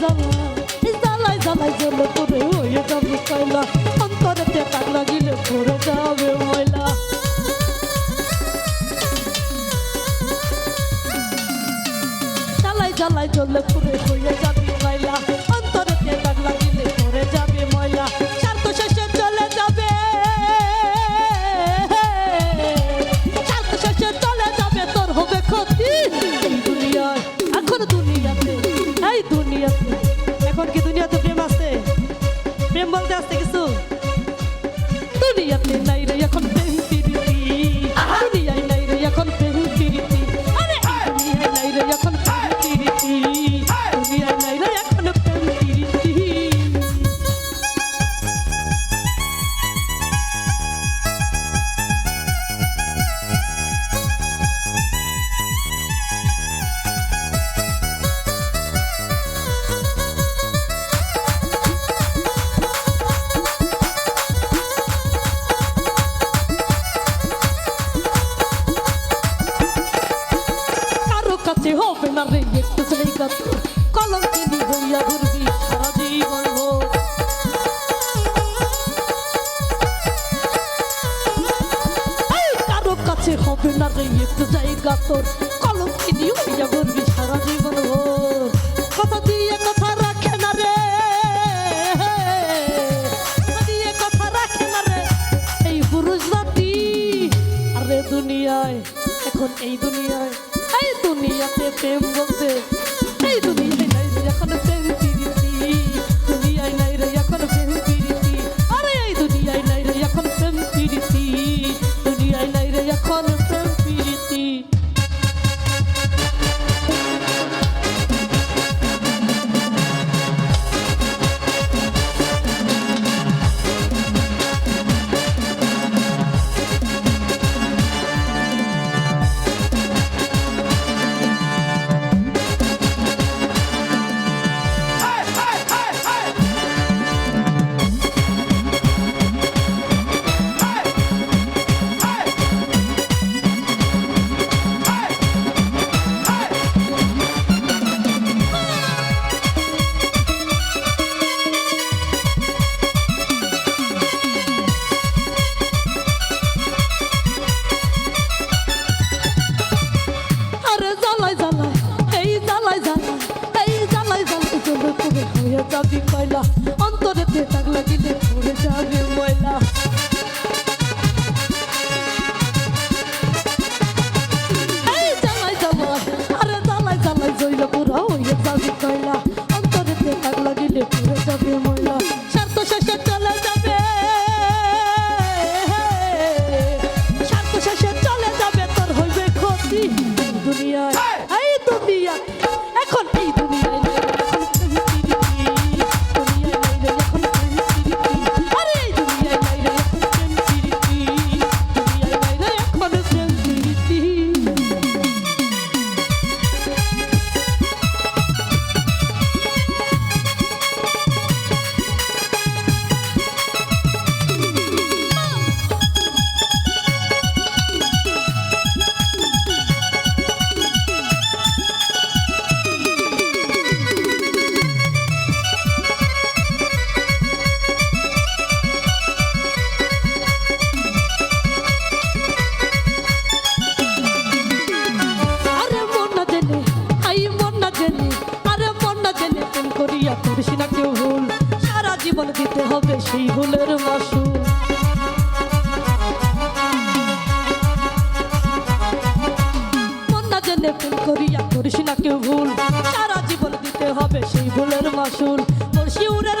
জ্বালাই জ্বালাই জ্বলে পরে হয়ে যাবে কয়লা। অন্তরেতে তাক লাগিলে পরে যাবে ময়লা। জ্বালাই জ্বলে পরে হয়ে যাবে কাছে হবে না রে একটু জায়গা তোর কলম কারও কাছে হবে না রে একটু জায়গা তোর। হইয়া ঘুরবি সারা জীবন। কথা দিয়ে কথা না রে। কথা দিয়ে এই পুরুষ জাতি, আরে দুনিয়ায়, এখন এই দুনিয়ায় এই até tempo você. করিস না কেউ ভুল। সারা জীবন দিতে হবে সেই ভুলের মাসুল। জেনে প্রেম করিয়া করিস না কেউ ভুল। সারা জীবন দিতে হবে সেই ভুলের মাসুল। তোর শিউরের